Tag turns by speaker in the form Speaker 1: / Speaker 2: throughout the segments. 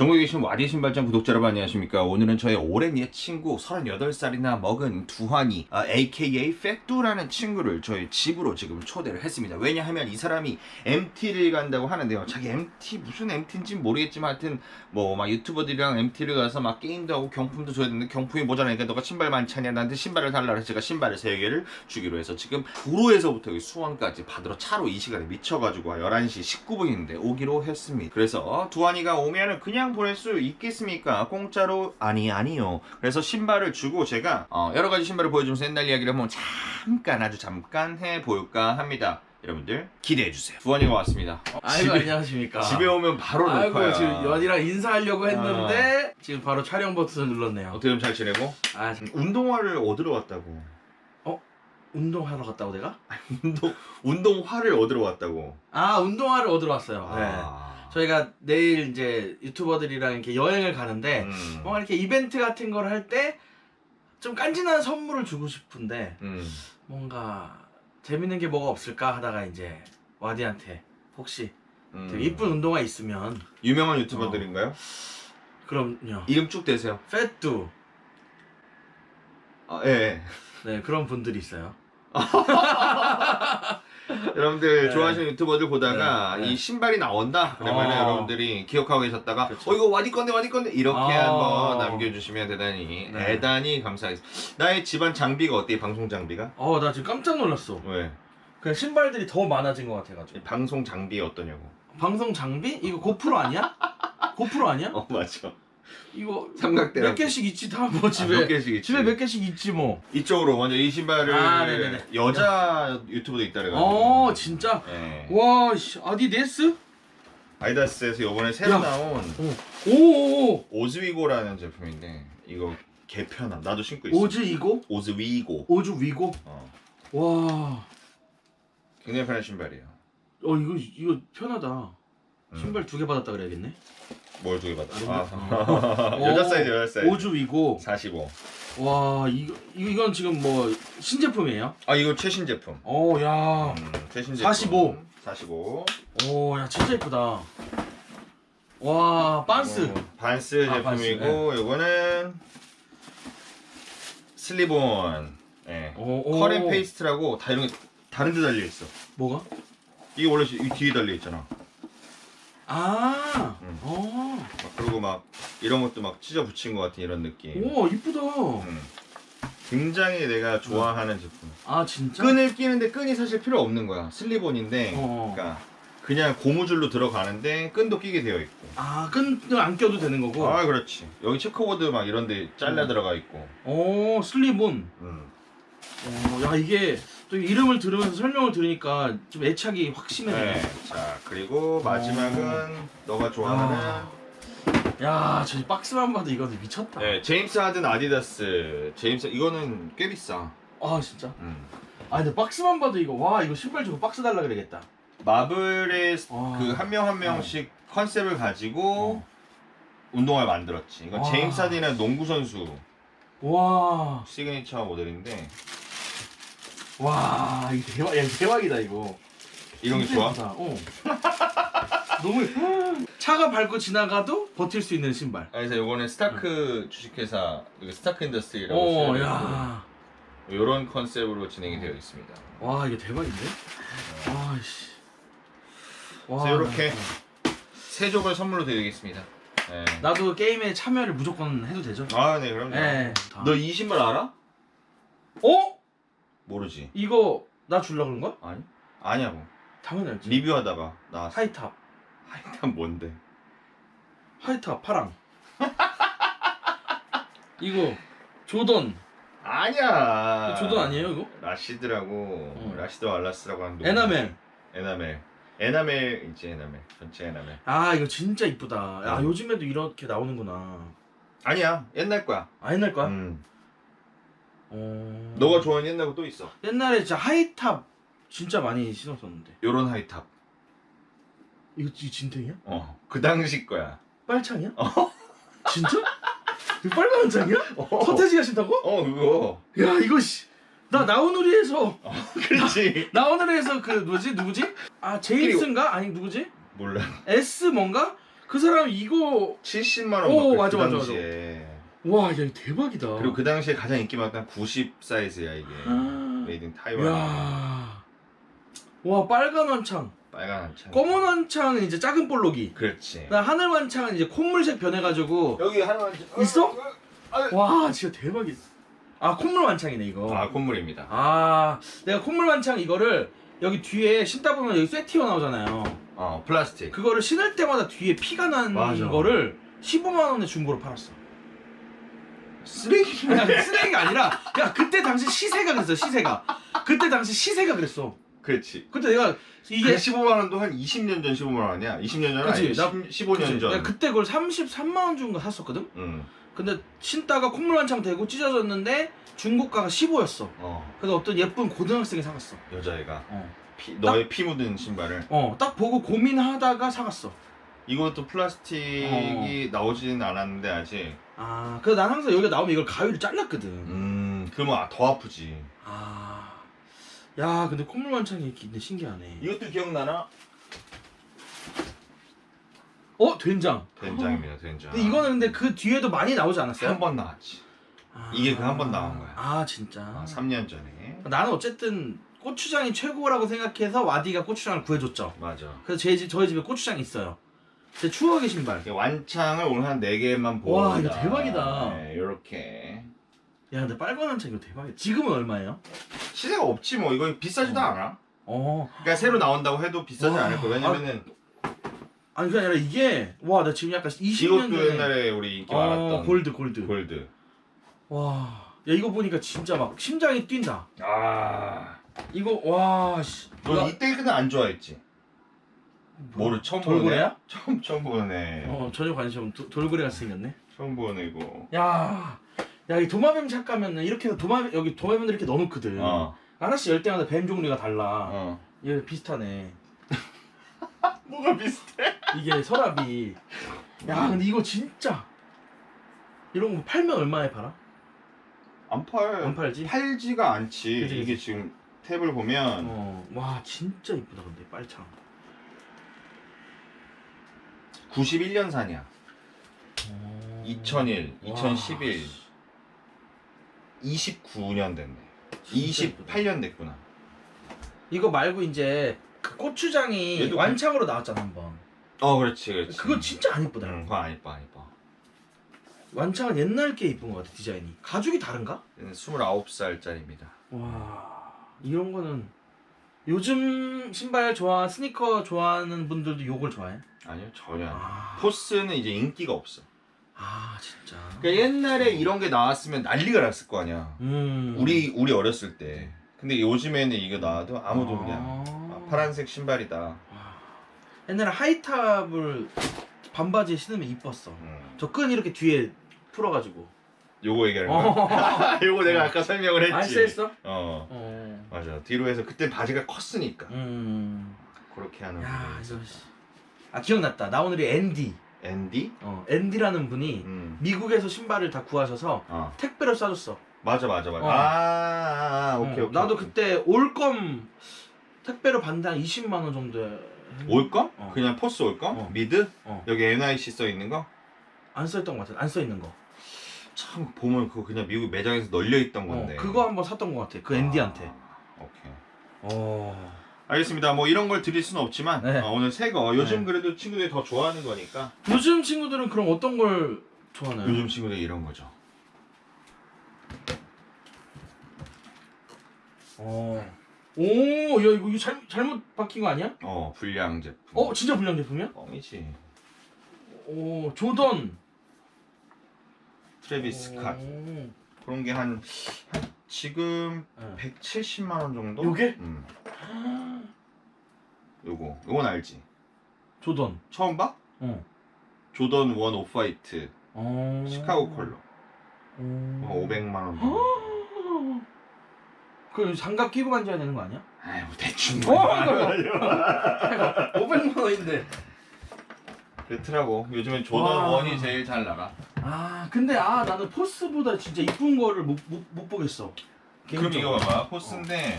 Speaker 1: 전국에 계신 와디 신발장 구독자 여러분 안녕하십니까? 오늘은 저의 오랜 옛 친구 38살이나 먹은 두환이 아, AKA 페뚜라는 친구를 저희 집으로 지금 초대를 했습니다. 왜냐하면 이 사람이 MT를 간다고 하는데요. 자기 MT 무슨 MT인지 모르겠지만 하여튼 뭐 막 유튜버들이랑 MT를 가서 막 게임도 하고 경품도 줘야 되는데 경품이 모자라니까 너가 신발 많잖냐? 나한테 신발을 달라 그래서 제가 신발을 3개를 주기로 해서 지금 구로에서부터 수원까지 받으러 차로 이 시간에 미쳐가지고 11시 19분인데 오기로 했습니다. 그래서 두환이가 오면은 그냥 보낼 수 있겠습니까 공짜로 아니 아니요 그래서 신발을 주고 제가 어, 여러 가지 신발을 보여주면서 옛날 이야기를 한번 잠깐 아주 잠깐 해볼까 합니다 여러분들 기대해 주세요 두환이가 왔습니다
Speaker 2: 아이고
Speaker 1: 집에-
Speaker 2: 안녕하십니까.
Speaker 1: 집에 오면 바로
Speaker 2: 아이고
Speaker 1: 녹화야
Speaker 2: 지금 연이랑 인사하려고 했는데 지금 바로 촬영 버튼을 눌렀네요.
Speaker 1: 어떻게 좀 잘 지내고?
Speaker 2: 아 참,
Speaker 1: 운동화를 얻으러 왔다고
Speaker 2: 운동하러 갔다고 내가?
Speaker 1: 운동 운동화를 얻으러 왔다고
Speaker 2: 아 운동화를 얻으러 왔어요. 네.
Speaker 1: 아.
Speaker 2: 저희가 내일 이제 유튜버들이랑 이렇게 여행을 가는데
Speaker 1: 음.
Speaker 2: 뭔가 이렇게 이벤트 같은 걸 할 때 좀 깐진한 선물을 주고 싶은데
Speaker 1: 음.
Speaker 2: 뭔가 재밌는 게 뭐가 없을까 하다가 이제 와디한테 혹시
Speaker 1: 음.
Speaker 2: 되게 이쁜 운동화 있으면
Speaker 1: 유명한 유튜버들인가요?
Speaker 2: 그럼요.
Speaker 1: 이름 쭉 대세요.
Speaker 2: 페뚜
Speaker 1: 아, 예.
Speaker 2: 네 그런 분들이 있어요.
Speaker 1: 여러분들
Speaker 2: 네.
Speaker 1: 좋아하시는 유튜버들 보다가
Speaker 2: 네, 네.
Speaker 1: 이 신발이 나온다 그러면
Speaker 2: 어.
Speaker 1: 여러분들이 기억하고 계셨다가
Speaker 2: 그렇죠.
Speaker 1: 어 이거 와디 건데 와디 건데 이렇게
Speaker 2: 아.
Speaker 1: 한번 남겨주시면 대단히
Speaker 2: 네.
Speaker 1: 대단히 감사하겠습니다. 나의 집안 장비가 어때? 방송 장비가?
Speaker 2: 어 나 지금 깜짝 놀랐어.
Speaker 1: 왜?
Speaker 2: 그냥 신발들이 더 많아진 것 같아가지고.
Speaker 1: 이 방송 장비 어떠냐고?
Speaker 2: 방송 장비? 이거 고프로 아니야? 고프로 아니야?
Speaker 1: 어 맞죠.
Speaker 2: 이거
Speaker 1: 삼각대랑
Speaker 2: 몇 개씩 있지 다 뭐 집에
Speaker 1: 아, 몇 개씩 있지.
Speaker 2: 집에 몇 개씩 있지 뭐.
Speaker 1: 이쪽으로 먼저 이 신발을
Speaker 2: 아, 네네네.
Speaker 1: 여자 유튜버도 있다 그래가지고
Speaker 2: 어 진짜.
Speaker 1: 예.
Speaker 2: 와 씨, 아디데스?
Speaker 1: 아이다스에서 이번에 새로
Speaker 2: 야.
Speaker 1: 나온
Speaker 2: 오오오.
Speaker 1: 오즈위고라는 제품인데 이거 개편함 나도 신고 있어
Speaker 2: 오즈 이고?
Speaker 1: 오즈위고
Speaker 2: 오즈 위고?
Speaker 1: 어.
Speaker 2: 와.
Speaker 1: 굉장히 편한 신발이에요
Speaker 2: 어 이거 이거 편하다.
Speaker 1: 음.
Speaker 2: 신발 두 개 받았다 그래야겠네.
Speaker 1: 뭘 두개 받아
Speaker 2: 어.
Speaker 1: 아. 여자 사이즈 여자 사이즈
Speaker 2: 오즈 위고.
Speaker 1: 45
Speaker 2: 와 이거 이거- 이건 지금 뭐 신제품이에요?
Speaker 1: 아 이거 최신 제품
Speaker 2: 어 야.
Speaker 1: 음, 최신 제품
Speaker 2: 45.
Speaker 1: 45
Speaker 2: 오, 야, 진짜 예쁘다. 와, 빤스.
Speaker 1: 어, 반스
Speaker 2: 아, 반스,
Speaker 1: 제품이고 요거는 슬리본 예.
Speaker 2: 오, 오.
Speaker 1: 컬앤 페이스트라고 다 이런 게 다른 데 달려 있어
Speaker 2: 뭐가?
Speaker 1: 이게 원래 이 뒤에 달려 있잖아
Speaker 2: 아,
Speaker 1: 음.
Speaker 2: 어.
Speaker 1: 막 그리고 막 이런 것도 막 찢어 붙인 것 같은 이런 느낌.
Speaker 2: 오, 이쁘다.
Speaker 1: 음. 굉장히 내가 좋아하는 제품.
Speaker 2: 아, 진짜?
Speaker 1: 끈을 끼는데 끈이 사실 필요 없는 거야. 슬리본인데,
Speaker 2: 어.
Speaker 1: 그러니까 그냥 고무줄로 들어가는데 끈도 끼게 되어 있고.
Speaker 2: 아, 끈을 안 껴도 되는 거고.
Speaker 1: 아 그렇지. 여기 체커보드 막 이런데 잘라
Speaker 2: 음.
Speaker 1: 들어가 있고.
Speaker 2: 오, 슬리본.
Speaker 1: 음.
Speaker 2: 오, 야, 이게 또 이름을 들으면서 설명을 들으니까 좀 애착이 확 심해네.
Speaker 1: 네. 자 그리고 마지막은 너가 좋아하는
Speaker 2: 아. 야, 저 박스만 봐도 이거 미쳤다.
Speaker 1: 네, 제임스 하든 아디다스. 제임스 이거는 꽤 비싸.
Speaker 2: 아, 진짜?
Speaker 1: 음.
Speaker 2: 아, 근데 박스만 봐도 이거, 와, 이거 신발 주고 박스 달라 그래야겠다.
Speaker 1: 마블의
Speaker 2: 와.
Speaker 1: 그 한 명 한 명씩 컨셉을 가지고
Speaker 2: 어.
Speaker 1: 운동화를 만들었지. 이건
Speaker 2: 와.
Speaker 1: 제임스 하딘은 농구 선수
Speaker 2: 와,
Speaker 1: 시그니처 모델인데
Speaker 2: 와, 이거 대박, 야, 이거 대박이다, 이거.
Speaker 1: 이런 게
Speaker 2: 진짜
Speaker 1: 좋아?
Speaker 2: 예쁘다. 어. 너무. 차가 밟고 지나가도 버틸 수 있는 신발.
Speaker 1: 아, 그래서 이거는 스타크 주식회사 여기 스타크 인더스트리라고
Speaker 2: 어,
Speaker 1: 써요.
Speaker 2: 야.
Speaker 1: 이런 컨셉으로 진행이 되어 있습니다.
Speaker 2: 와, 이거 대박인데? 와, 씨. 와.
Speaker 1: 그래서 이렇게 세 족을 선물로 드리겠습니다. 네.
Speaker 2: 나도 게임에 참여를 무조건 해도 되죠?
Speaker 1: 아, 네, 그럼요.
Speaker 2: 네.
Speaker 1: 너이 신발 알아?
Speaker 2: 어?
Speaker 1: 모르지.
Speaker 2: 이거 나 줄라 그런 거야?
Speaker 1: 아니? 아냐고.
Speaker 2: 당연히 알지.
Speaker 1: 리뷰하다가 나왔어.
Speaker 2: 하이탑.
Speaker 1: 하이탄 뭔데?
Speaker 2: 하이탑 파랑. 이거 조던.
Speaker 1: 아니야.
Speaker 2: 조던 아니에요, 이거?
Speaker 1: 라시드라고
Speaker 2: 응.
Speaker 1: 라시드 왈라스라고 하는
Speaker 2: 에나멜.
Speaker 1: 에나멜 에나멜 있지 에나멜 전체 에나멜
Speaker 2: 아, 이거 진짜 이쁘다. 야,
Speaker 1: 응.
Speaker 2: 요즘에도 이렇게 나오는구나.
Speaker 1: 아니야 옛날 거야
Speaker 2: 아, 옛날 거야?
Speaker 1: 음.
Speaker 2: 어...
Speaker 1: 너가 좋아하는 옛날 거또 있어
Speaker 2: 옛날에 진짜 하이탑 진짜 많이 신었었는데
Speaker 1: 요런 하이탑
Speaker 2: 이거 이 진탱이야?
Speaker 1: 어 그 당시 거야
Speaker 2: 빨창이야? 진짜? 이거 빨간 장이야?
Speaker 1: 어,
Speaker 2: 서태지가 신다고?
Speaker 1: 어 그거
Speaker 2: 야 이거 씨. 나 나우누리에서
Speaker 1: 그렇지
Speaker 2: 나우누리에서 그 뭐지 누구지? 아 제임스인가? 아니 누구지?
Speaker 1: 몰라
Speaker 2: S 뭔가? 그 사람 이거
Speaker 1: 70만 원
Speaker 2: 오,
Speaker 1: 받고
Speaker 2: 맞아,
Speaker 1: 그
Speaker 2: 맞아,
Speaker 1: 당시에.
Speaker 2: 와, 야 이거 대박이다.
Speaker 1: 그리고 그 당시에 가장 인기 많았던 90 사이즈야 이게.
Speaker 2: 아.
Speaker 1: 메이드 인 타이완.
Speaker 2: 야. 와, 빨간 완창.
Speaker 1: 빨간 한창.
Speaker 2: 검은 완창은 이제 작은 볼록이.
Speaker 1: 그렇지.
Speaker 2: 나 하늘 완창은 이제 콧물색 변해가지고.
Speaker 1: 여기 하나만
Speaker 2: 있어? 와, 진짜 대박이다. 아, 콧물 완창이네 이거.
Speaker 1: 아 콧물입니다.
Speaker 2: 아, 내가 콧물 완창 이거를 여기 뒤에 신다 보면 여기 쇠 튀어 나오잖아요.
Speaker 1: 어 플라스틱.
Speaker 2: 그거를 신을 때마다 뒤에 피가 난
Speaker 1: 맞아.
Speaker 2: 거를 15만 원에 중고로 팔았어.
Speaker 1: 쓰레기.
Speaker 2: 아니, 쓰레기가 아니라 야 그때 당시 시세가 그랬어 시세가. 그때 당시 시세가 그랬어.
Speaker 1: 그렇지.
Speaker 2: 그때 내가
Speaker 1: 이게
Speaker 2: 이게
Speaker 1: 15만 원도 한 20년 전 15만 원이야. 20년 전
Speaker 2: 그치,
Speaker 1: 아니
Speaker 2: 나-
Speaker 1: 15년
Speaker 2: 그치?
Speaker 1: 전.
Speaker 2: 내가 그때 그걸 33만 원 주는 거 샀었거든.
Speaker 1: 응.
Speaker 2: 근데 신다가 콧물 완창 되고 찢어졌는데 중고가가 15였어.
Speaker 1: 어
Speaker 2: 그래서 어떤 예쁜 고등학생이 사갔어.
Speaker 1: 여자애가
Speaker 2: 어.
Speaker 1: 피, 너의 피 묻은 신발을.
Speaker 2: 어, 딱 보고 고민하다가 사갔어.
Speaker 1: 이것도 플라스틱이 나오지는 않았는데 아직.
Speaker 2: 아, 그래서 난 항상 여기가 나오면 이걸 가위로 잘랐거든.
Speaker 1: 음 그러면 더 아프지.
Speaker 2: 아, 야, 근데 콧물 완창이 이렇게 있네 신기하네.
Speaker 1: 이것도 기억나나?
Speaker 2: 어, 된장.
Speaker 1: 된장입니다 된장.
Speaker 2: 근데 이거는 근데 그 뒤에도 많이 나오지 않았어요?
Speaker 1: 한번 나왔지.
Speaker 2: 아.
Speaker 1: 이게 그한번 나온 거야.
Speaker 2: 아, 진짜.
Speaker 1: 아, 3년 전에.
Speaker 2: 나는 어쨌든 고추장이 최고라고 생각해서 와디가 고추장을 구해줬죠.
Speaker 1: 맞아.
Speaker 2: 그래서 제 집, 저희 집에 고추장이 있어요. 제 추억의 신발.
Speaker 1: 이게 완창을 오늘 한 4개만 보고.
Speaker 2: 와, 이거 대박이다.
Speaker 1: 네, 요렇게.
Speaker 2: 야, 근데 빨간 완창 이거 대박이야. 지금은 얼마예요?
Speaker 1: 시세가 없지 뭐. 이거 비싸지도
Speaker 2: 어.
Speaker 1: 않아.
Speaker 2: 어.
Speaker 1: 그러니까 새로 나온다고 해도 비싸지
Speaker 2: 와.
Speaker 1: 않을 거야. 왜냐면은
Speaker 2: 아니 그게 아니라 이게 와 나 지금 약간 20년
Speaker 1: 이것도
Speaker 2: 전에
Speaker 1: 옛날에 우리 인기
Speaker 2: 어,
Speaker 1: 많았던
Speaker 2: 골드 골드.
Speaker 1: 골드.
Speaker 2: 와. 야 이거 보니까 진짜 막 심장이 뛴다.
Speaker 1: 아.
Speaker 2: 이거 와 씨.
Speaker 1: 너 이때 그냥 안 좋아했지? 뭐를 처음 보네?
Speaker 2: 돌고래야?
Speaker 1: 처음 처음 보네.
Speaker 2: 어 전혀 관심 없. 도- 돌고래 같이 생겼네.
Speaker 1: 처음 보네 이거.
Speaker 2: 야. 야, 이 도마뱀 착가면은 이렇게 해서 도마뱀 여기 도마뱀들 이렇게 넣어놓거든.
Speaker 1: 어.
Speaker 2: 하나씩 열 때마다 뱀 종류가 달라.
Speaker 1: 어.
Speaker 2: 얘 비슷하네.
Speaker 1: 뭐가 비슷해?
Speaker 2: 이게 서랍이. 야, 근데 이거 진짜 이런 거 팔면 얼마에 팔아?
Speaker 1: 안 팔.
Speaker 2: 안 팔지?
Speaker 1: 팔지가 않지.
Speaker 2: 그치,
Speaker 1: 이게 지금 탭을 보면
Speaker 2: 어, 와 진짜 이쁘다 근데 빨창.
Speaker 1: 91년산이야.
Speaker 2: 어...
Speaker 1: 2001,
Speaker 2: 와,
Speaker 1: 2011, 29년 됐네.
Speaker 2: 진짜 이쁘다.
Speaker 1: 28년 됐구나.
Speaker 2: 이거 말고 이제 그 고추장이
Speaker 1: 얘도
Speaker 2: 완창으로 나왔잖아 한번.
Speaker 1: 어, 그렇지, 그렇지.
Speaker 2: 그거 진짜 안 이쁘다.
Speaker 1: 응, 그거 안 이뻐, 안 이뻐.
Speaker 2: 완창은 옛날 게 이쁜 것 같아 디자인이. 가죽이 다른가?
Speaker 1: 얘는 29살짜리입니다.
Speaker 2: 와 이런 거는 요즘 신발 좋아 스니커 좋아하는 분들도 요걸 좋아해?
Speaker 1: 아니요, 전혀 아니에요.
Speaker 2: 아,
Speaker 1: 포스는 이제 인기가 없어.
Speaker 2: 아 진짜.
Speaker 1: 그러니까 옛날에 이런 게 나왔으면 난리가 났을 거 아니야.
Speaker 2: 음.
Speaker 1: 우리 우리 어렸을 때. 근데 요즘에는 이거 나와도 아무도
Speaker 2: 아.
Speaker 1: 그냥 아, 파란색 신발이다.
Speaker 2: 와. 옛날에 하이탑을 반바지에 신으면 이뻤어.
Speaker 1: 음.
Speaker 2: 저 끈 이렇게 뒤에 풀어가지고.
Speaker 1: 요거 얘기하는 거야.
Speaker 2: 어.
Speaker 1: 요거 내가 아까 설명을 했지.
Speaker 2: 안 쎄했어?
Speaker 1: 어.
Speaker 2: 어.
Speaker 1: 맞아. 뒤로 해서 그때 바지가 컸으니까
Speaker 2: 음.
Speaker 1: 그렇게 하는
Speaker 2: 야
Speaker 1: 분이.
Speaker 2: 씨. 아 기억났다. 나 오늘이 앤디.
Speaker 1: 앤디?
Speaker 2: 어 앤디라는 분이
Speaker 1: 음.
Speaker 2: 미국에서 신발을 다 구하셔서
Speaker 1: 어.
Speaker 2: 택배로 싸줬어.
Speaker 1: 맞아 맞아 맞아.
Speaker 2: 어.
Speaker 1: 아, 아, 아, 오케이
Speaker 2: 어,
Speaker 1: 오케이.
Speaker 2: 나도
Speaker 1: 오케이.
Speaker 2: 그때 올검 택배로 받는데 한 20만 원 정도.
Speaker 1: 올검?
Speaker 2: 어.
Speaker 1: 그냥 포스 올검?
Speaker 2: 어.
Speaker 1: 미드?
Speaker 2: 어.
Speaker 1: 여기 NIC 써 있는 거?
Speaker 2: 안 써있던 것 같아. 안 써 있는 거.
Speaker 1: 참 보면 그거 그냥 미국 매장에서 널려 있던 건데.
Speaker 2: 어, 그거 한번 샀던 것 같아. 그 앤디한테. 어.
Speaker 1: 알겠습니다. 뭐 이런 걸 드릴 수는 없지만
Speaker 2: 네.
Speaker 1: 어, 오늘 새 거. 요즘
Speaker 2: 네.
Speaker 1: 그래도 친구들이 더 좋아하는 거니까.
Speaker 2: 요즘 친구들은 그럼 어떤 걸 좋아하나요?
Speaker 1: 요즘 친구들이 이런 거죠.
Speaker 2: 어. 오, 야 이거 이거 잘, 잘못 박힌 거 아니야?
Speaker 1: 어 불량 제품.
Speaker 2: 어, 진짜 불량 제품이야?
Speaker 1: 뻥이지.
Speaker 2: 오, 조던.
Speaker 1: 트래비스 컷.
Speaker 2: 오.
Speaker 1: 그런 게한한 지금
Speaker 2: 네.
Speaker 1: 170만 원 정도?
Speaker 2: 요게?
Speaker 1: 음. 요거. 요건 알지?
Speaker 2: 조던.
Speaker 1: 처음 봐?
Speaker 2: 어.
Speaker 1: 조던 원 오프화이트
Speaker 2: 어.
Speaker 1: 시카고 컬러.
Speaker 2: 오.
Speaker 1: 한 500만 원. 정도.
Speaker 2: 그 장갑 끼고 만져야 되는 거 아니야?
Speaker 1: 아이 뭐 대충.
Speaker 2: 어, 이거 500만 원인데.
Speaker 1: 그렇더라고. 요즘엔 조던
Speaker 2: 와.
Speaker 1: 원이 제일 잘 나가.
Speaker 2: 아, 근데 아 나는 포스보다 진짜 이쁜 거를 못, 못, 못 보겠어.
Speaker 1: 그럼. 이거 봐봐. 포스인데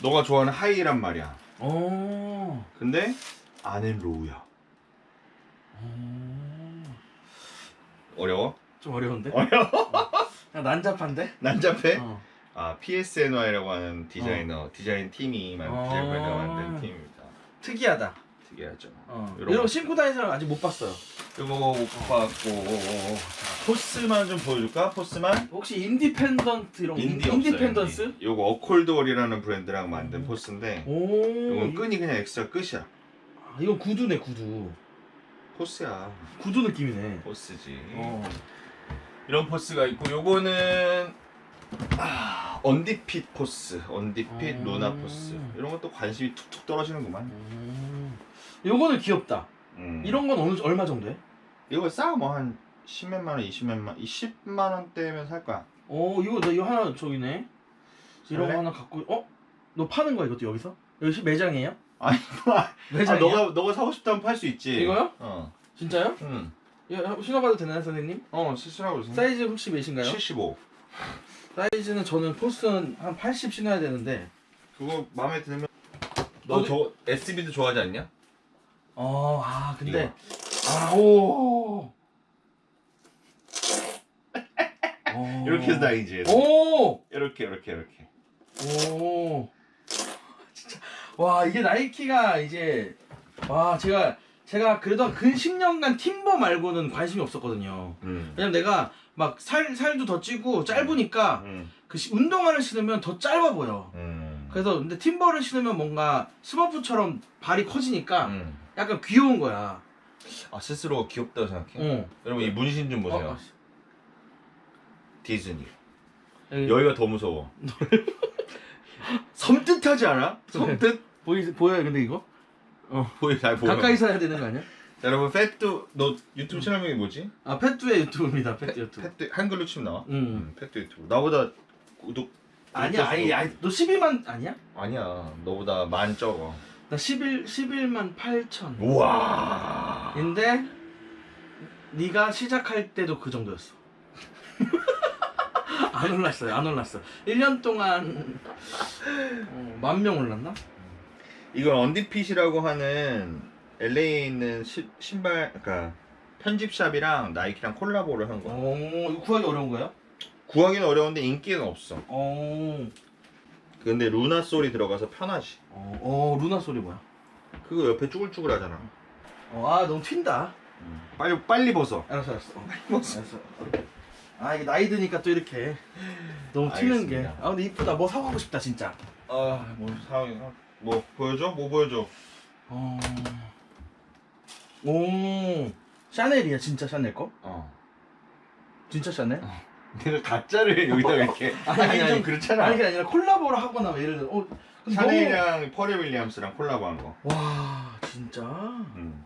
Speaker 1: 너가 좋아하는 하이란 말이야.
Speaker 2: 어.
Speaker 1: 근데 안엔 로우야.
Speaker 2: 어...
Speaker 1: 어려워?
Speaker 2: 좀 어려운데?
Speaker 1: 어려워?
Speaker 2: 그냥 난잡한데?
Speaker 1: 난잡해?
Speaker 2: 어.
Speaker 1: 아 PSNY라고 하는 디자이너 디자인 팀이 만
Speaker 2: 어.
Speaker 1: 디자이너가 만든 팀입니다.
Speaker 2: 특이하다.
Speaker 1: 특이하죠.
Speaker 2: 어.
Speaker 1: 이런
Speaker 2: 이런
Speaker 1: 거.
Speaker 2: 거 신고 다니는 사람 아직 못 봤어요.
Speaker 1: 이거 못 봤고 포스만 좀 보여줄까? 포스만?
Speaker 2: 혹시 인디펜던트 이런 거
Speaker 1: 인디
Speaker 2: 인- 인디펜던스?
Speaker 1: 인디. 요거 어콜드월이라는 브랜드랑 만든
Speaker 2: 음.
Speaker 1: 포스인데
Speaker 2: 오.
Speaker 1: 이건
Speaker 2: 이-
Speaker 1: 끈이 그냥 엑스트라 끝이야.
Speaker 2: 아, 이건 구두네 구두.
Speaker 1: 포스야.
Speaker 2: 구두 느낌이네.
Speaker 1: 포스지.
Speaker 2: 어.
Speaker 1: 이런 포스가 있고 요거는 아, 언디핏 포스, 언디핏
Speaker 2: 음.
Speaker 1: 루나 포스 이런 것도 관심이 툭툭 떨어지는구만.
Speaker 2: 음. 요거는 귀엽다.
Speaker 1: 음.
Speaker 2: 이런 건 어느 얼마 정도에?
Speaker 1: 이거 싸 뭐 한 10몇만 원, 20몇만 원, 20만 원대면 살 거야.
Speaker 2: 어 이거 나 이거 하나 저기네. 이런
Speaker 1: 살래?
Speaker 2: 거 하나 갖고 어? 너 파는 거야 이것도 여기서? 여기 매장이에요?
Speaker 1: 아니, 아,
Speaker 2: 매장이야?
Speaker 1: 너가 너가 사고 싶다면 팔 수 있지.
Speaker 2: 이거요?
Speaker 1: 어.
Speaker 2: 진짜요?
Speaker 1: 응.
Speaker 2: 이거 신어봐도 되나요 선생님?
Speaker 1: 어, 시시라고 그러세요.
Speaker 2: 사이즈 혹시 몇인가요?
Speaker 1: 75.
Speaker 2: 사이즈는 저는 포스는 한 80 신어야 되는데
Speaker 1: 그거 마음에 들면 너
Speaker 2: 어디-
Speaker 1: 저 SB도 좋아하지 않냐?
Speaker 2: 어, 아, 근데 아, 오. 오.
Speaker 1: 이렇게 해서 다니지.
Speaker 2: 오!
Speaker 1: 이렇게 이렇게 이렇게.
Speaker 2: 오. 진짜 와, 이게 나이키가 이제 와, 제가 제가 그래도 근 10년간 팀버 말고는 관심이 없었거든요.
Speaker 1: 음.
Speaker 2: 왜냐면 내가 막 살 살도 더 찌고 짧으니까
Speaker 1: 음.
Speaker 2: 그 시- 운동화를 신으면 더 짧아 보여.
Speaker 1: 음.
Speaker 2: 그래서 근데 팀버를 신으면 뭔가 스머프처럼 발이 커지니까
Speaker 1: 음.
Speaker 2: 약간 귀여운 거야.
Speaker 1: 아 스스로 귀엽다고 생각해?
Speaker 2: 어.
Speaker 1: 여러분 이 문신 좀 보세요.
Speaker 2: 어,
Speaker 1: 디즈니.
Speaker 2: 여기
Speaker 1: 여기가 더 무서워. 섬뜩하지 않아? 섬뜩?
Speaker 2: 보이 보여요 근데 이거?
Speaker 1: 보여 잘 보여.
Speaker 2: 가까이서 해야 되는 거 아니야?
Speaker 1: 자, 여러분 팻도 너 유튜브 채널명이 뭐지?
Speaker 2: 아 펫두의 유튜브입니다. 펫두 유튜브.
Speaker 1: 팻도 한글로 치면 나와.
Speaker 2: 음.
Speaker 1: 팻도 유튜브. 나보다 구독
Speaker 2: 아니야 아니 아니 너 12만 아니야?
Speaker 1: 아니야. 너보다 만 적어.
Speaker 2: 나 11 11만 8천.
Speaker 1: 우와.
Speaker 2: 근데 네가 시작할 때도 그 정도였어. 안 올랐어요. 안 올랐어. 1년 동안 어, 만명 올랐나?
Speaker 1: 이건 언디핏이라고 하는 LA에 있는 시, 신발 그러니까 편집샵이랑 나이키랑 콜라보를 한 거야.
Speaker 2: 어, 이거 구하기 어려운 거야?
Speaker 1: 구하기는 어려운데 인기는 없어.
Speaker 2: 어.
Speaker 1: 근데 루나 솔이 들어가서 편하지.
Speaker 2: 어, 어 루나 소리 뭐야?
Speaker 1: 그거 옆에 쭈글쭈글 하잖아.
Speaker 2: 어, 아 너무 튄다.
Speaker 1: 빨리 빨리 벗어.
Speaker 2: 알았어 알았어. 어,
Speaker 1: 벗어.
Speaker 2: 알았어. 아 이게 나이 드니까 또 이렇게 너무 튀는 게.
Speaker 1: 알겠습니다.
Speaker 2: 아 근데 이쁘다. 뭐 사고 싶다 진짜.
Speaker 1: 아뭐 상황이 뭐 보여줘? 뭐 보여줘?
Speaker 2: 어. 오. 샤넬이야 진짜 샤넬 거?
Speaker 1: 어.
Speaker 2: 진짜 샤넬?
Speaker 1: 내가 가짜를 여기다가 이렇게
Speaker 2: 아니, 아니,
Speaker 1: 하긴 좀
Speaker 2: 아니.
Speaker 1: 그렇잖아.
Speaker 2: 아니 그게 아니라 콜라보를 하거나 뭐 예를 들어. 어. 근데
Speaker 1: 샤넬이랑 퍼리 윌리엄스랑 콜라보한 거.
Speaker 2: 너무- 와 진짜.
Speaker 1: 음.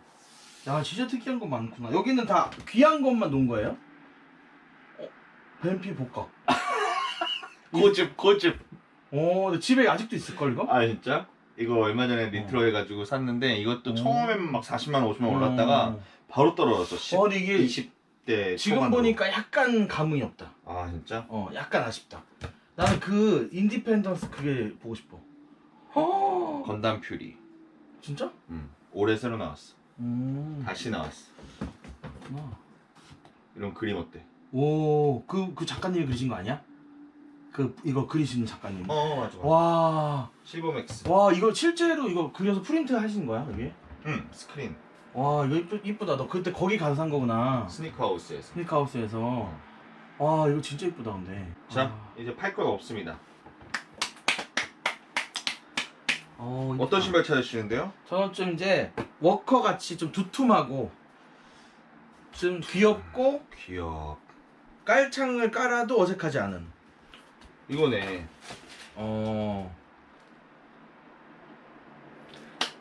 Speaker 2: 야 진짜 특이한 거 많구나. 여기는 다 귀한 것만 놓은 거예요? 어. 뱀피 복각.
Speaker 1: 고집 고집.
Speaker 2: 어, 근데 집에 아직도 있을 걸 이거?
Speaker 1: 아 진짜? 이거 얼마 전에 리트로 해가지고 샀는데 이것도
Speaker 2: 어.
Speaker 1: 처음에는 막 40만 원, 50만 원 올랐다가
Speaker 2: 어.
Speaker 1: 바로 떨어졌어. 10,
Speaker 2: 어, 근데 이게
Speaker 1: 20대
Speaker 2: 지금. 보니까 약간 감흥이 없다.
Speaker 1: 아 진짜?
Speaker 2: 어, 약간 아쉽다. 나는 그 인디펜던스 그게 보고 싶어. 어,
Speaker 1: 건담 퓨리.
Speaker 2: 진짜?
Speaker 1: 음. 올해 새로 나왔어.
Speaker 2: 음,
Speaker 1: 다시 나왔어.
Speaker 2: 그렇구나.
Speaker 1: 이런 그림 어때?
Speaker 2: 오, 그, 그 작가님이 그리신 거 아니야? 그, 이거 그리시는 작가님.
Speaker 1: 어 맞아. 맞아.
Speaker 2: 와,
Speaker 1: 실버맥스.
Speaker 2: 와, 이거 실제로 이거 그려서 프린트 하신 거야, 여기?
Speaker 1: 응 스크린.
Speaker 2: 와, 이거 이쁘, 이쁘다. 너 그때 거기 가서 산 거구나.
Speaker 1: 스니커 하우스에서.
Speaker 2: 스니크하우스에서. 와, 이거 진짜 이쁘다, 근데.
Speaker 1: 자
Speaker 2: 아,
Speaker 1: 이제 팔 거가 없습니다.
Speaker 2: 어, 이쁘다.
Speaker 1: 어떤 신발 찾으시는데요?
Speaker 2: 저는 좀 이제 워커 같이 좀 두툼하고 좀 귀엽고
Speaker 1: 귀엽.
Speaker 2: 깔창을 깔아도 어색하지 않은.
Speaker 1: 이거네.
Speaker 2: 어.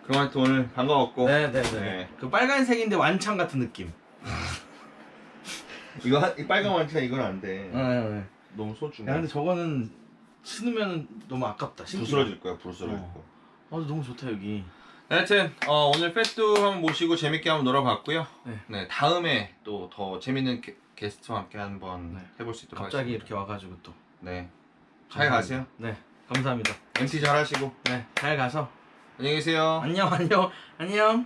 Speaker 1: 그럼 하여튼 오늘 반가웠고
Speaker 2: 네네네.
Speaker 1: 네.
Speaker 2: 그 빨간색인데 완창 같은 느낌.
Speaker 1: 이거 한, 이 빨간 완차 이건 안 돼.
Speaker 2: 네, 네.
Speaker 1: 너무 소중해.
Speaker 2: 야 근데 저거는 신으면 너무 아깝다. 신기가.
Speaker 1: 부스러질 거야 부스러질
Speaker 2: 어.
Speaker 1: 거.
Speaker 2: 아 너무 좋다 여기.
Speaker 1: 하여튼 어, 오늘 패뚜 한번 모시고 재밌게 한번 놀아봤고요.
Speaker 2: 네.
Speaker 1: 네 다음에 또 더 재밌는 게, 게스트와 함께 한번
Speaker 2: 네.
Speaker 1: 해볼 수 있도록
Speaker 2: 갑자기
Speaker 1: 하겠습니다.
Speaker 2: 이렇게 와가지고 또.
Speaker 1: 네. 잘 가세요.
Speaker 2: 네. 감사합니다.
Speaker 1: MC 잘 하시고
Speaker 2: 네. 잘 가서.
Speaker 1: 안녕히 계세요.
Speaker 2: 안녕 안녕 안녕.